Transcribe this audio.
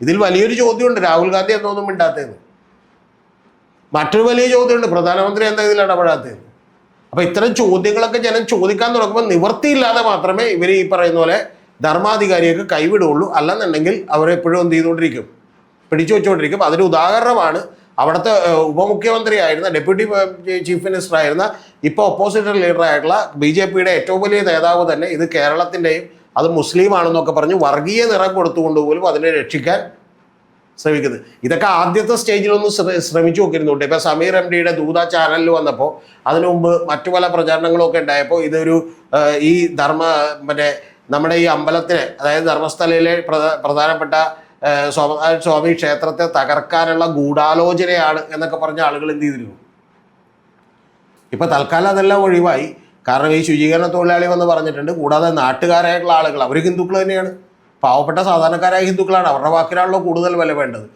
ഇതിൽ വലിയൊരു ചോദ്യമുണ്ട്. രാഹുൽ ഗാന്ധി എന്നൊന്നും മിണ്ടാത്തതെന്ന്. മറ്റൊരു വലിയ ചോദ്യമുണ്ട്. പ്രധാനമന്ത്രി എന്താ ഇതിൽ ഇടപെടാത്തതെന്ന് അപ്പൊ ഇത്തരം ചോദ്യങ്ങളൊക്കെ ജനം ചോദിക്കാൻ തുടങ്ങുമ്പോൾ നിവൃത്തിയില്ലാതെ മാത്രമേ ഇവർ ഈ പറയുന്ന പോലെ ധർമാധികാരിയൊക്കെ കൈവിടുള്ളൂ അല്ലെന്നുണ്ടെങ്കിൽ അവരെപ്പോഴും എന്ത് ചെയ്തുകൊണ്ടിരിക്കും? പിടിച്ചു വെച്ചുകൊണ്ടിരിക്കും. അതിന് ഉദാഹരണമാണ് അവിടുത്തെ ഉപമുഖ്യമന്ത്രി ഉപമുഖ്യമന്ത്രിയായിരുന്ന ഡെപ്യൂട്ടി ചീഫ് മിനിസ്റ്റർ ആയിരുന്ന ഇപ്പോൾ ഒപ്പോസിറ്റ് ലീഡറായിട്ടുള്ള ബി ജെ പിയുടെ ഏറ്റവും വലിയ നേതാവ് തന്നെ ഇത് കേരളത്തിന്റെയും അത് മുസ്ലിം ആണെന്നൊക്കെ പറഞ്ഞ് വർഗീയ നിറം കൊടുത്തുകൊണ്ട് പോലും അതിനെ രക്ഷിക്കാൻ ശ്രമിക്കുന്നത് ഇതൊക്കെ ആദ്യത്തെ സ്റ്റേജിലൊന്നും ശ്ര- ശ്രമിച്ചു നോക്കിയിരുന്നുണ്ട് ഇപ്പോൾ സമീർ എം ഡിയുടെ ദൂത ചാനലിൽ വന്നപ്പോൾ അതിനു മുമ്പ് മറ്റു പല പ്രചാരണങ്ങളൊക്കെ ഉണ്ടായപ്പോൾ ഇതൊരു ഈ ധർമ്മ മറ്റേ നമ്മുടെ ഈ അമ്പലത്തിലെ അതായത് ധർമ്മസ്ഥലയിലെ പ്രധ- പ്രധാനപ്പെട്ട സ്വാമി ക്ഷേത്രത്തെ തകർക്കാനുള്ള ഗൂഢാലോചനയാണ് എന്നൊക്കെ പറഞ്ഞ ആളുകൾ എന്ത് ചെയ്തിരുന്നു? ഇപ്പൊ തൽക്കാലം അതെല്ലാം ഒഴിവായി. കാരണം ഈ ശുചീകരണ തൊഴിലാളി വന്ന് പറഞ്ഞിട്ടുണ്ട് കൂടാതെ നാട്ടുകാരായിട്ടുള്ള ആളുകൾ അവർ ഹിന്ദുക്കൾ തന്നെയാണ്. പാവപ്പെട്ട സാധാരണക്കാരായ ഹിന്ദുക്കളാണ് അവരുടെ വാക്കിനാണല്ലോ കൂടുതൽ വില വേണ്ടത്.